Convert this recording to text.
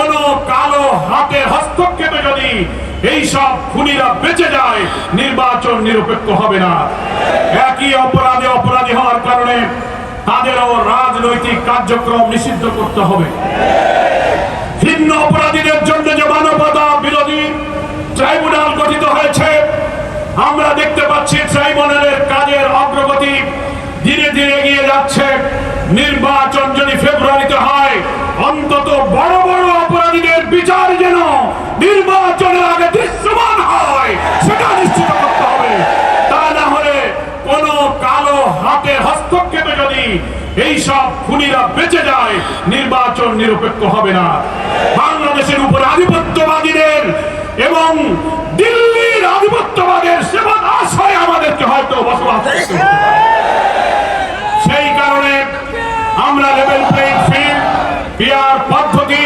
কোন কালো হাতের হস্তক্ষেপে যদি এই সব খুনিরা বেঁচে যায়, নির্বাচন নিরপেক্ষ হবে না। একই অপরাধে অপরাধী হওয়ার কারণে তাদেরও রাজনৈতিক কার্যক্রম নিষিদ্ধ করতে হবে। ভিন্ন অপরাধীদের জন্য যে মানবতা বিরোধী ট্রাইব্যুনাল গঠিত হয়েছে, আমরা দেখতে পাচ্ছি ট্রাইব্যুনালের কাজের অগ্রগতি ধীরে ধীরে এগিয়ে যাচ্ছে। নির্বাচন যদি ফেব্রুয়ারিতে হয়, অন্তত বড় নির্বাচনের আগে দৃশ্যমান হয়, সেটা নিশ্চিত করতে হবে। তা না হলে কোন কালো হাতে হস্তক্ষেপে যদি এইসব খুনিরা বেঁচে যায়, নির্বাচন নিরপেক্ষ হবে না। বাংলাদেশের উপর আধিপত্যবাদীদের এবং দিল্লির আধিপত্যবাদের সেবন আশায় আমাদেরকে হয়তো বসবাস করতে সেই কারণে আমরা লেভেল প্লেইং ফিল্ড পদ্ধতি